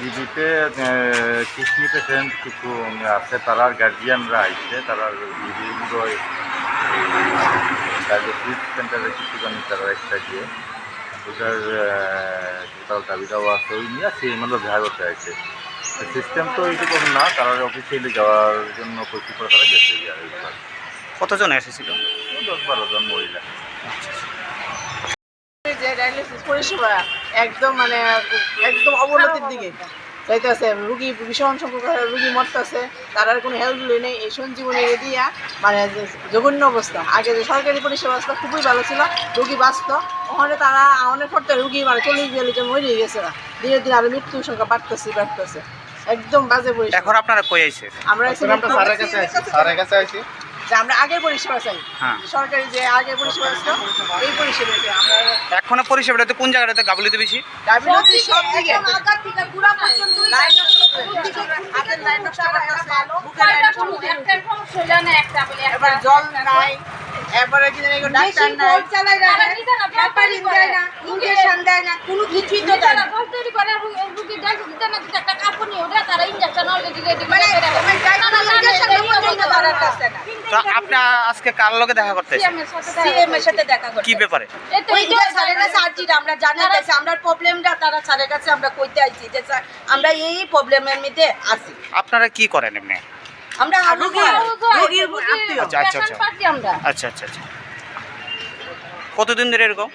জিবিতে patient কিছু আছে তারার গার্জিয়ানরা আইছে সেন্টারে কিছু তারা একটা গিয়ে ওটার তার দাবি দাওয়া আছে, ওই নিয়ে সেই মানে বিহার করতে আছে সিস্টেম তো এইটুকু না, তারা অফিসিয়ালি যাওয়ার জন্য প্রস্তুত করে তারা গেছে কতজন এসেছিল? দশ বারো জন মহিলা। যে ডায়ালিসিস পরিষেবা একদম মানে একদম অবনতির দিকে। যাইতেছে রুগী ভীষণ সংখ্যক রুগী মরতেছে তার আর কোনো হেল্পগুলি নেই। এই সঞ্জীবনী দিয়া মানে জঘন্য অবস্থা। আগে যে সরকারি পরিষেবা ছিল খুবই ভালো ছিল রুগী বাঁচত। ওখানে তারা অনেক পড়তে রুগী মানে চল্লিশ মরে গেছে। ধীরে ধীরে মৃত্যুর সংখ্যা বাড়তেছে বাড়তেছে। একদম বাজে পরিষেবা। এখন আপনারা কই আইছে আমরা কাছে যে আমরা আগের পরিষেবা চাই। হ্যাঁ। সরকারি যে আগে পরিষেবা ছিল এই পরিষেবা চাই। আমরা এখনও পরিষেবাটাতে কোন জায়গাটাতে গাবলিতে বেশি? ডায়াবেটিস সব দিকে। লাইন হাতের লাইন নষ্ট করতেছে বুকের লাইন নষ্ট করতেছে এবার জল নাই এবারে কি জানি এগুলো ডাক্তার নাই। কোনো কিছুই তো দেয় না। তো আজকে কার লগে দেখা করতে? সিএম এর সাথে দেখা করতে কি ব্যাপারে? ওই স্যারের কাছে আর্জিটা আমরা জানাইতেছি আমরা প্রবলেমটা তারা স্যারের কাছে আমরা কইতে আইছি যে স্যার আমরা এই প্রবলেমের মধ্যে আছি। আপনারা কি করেন এমনি? আমরা রুগী রোগীর আত্মীয় আচ্ছা আচ্ছা আচ্ছা। আচ্ছা আচ্ছা আচ্ছা। কতদিন ধরে এরকম?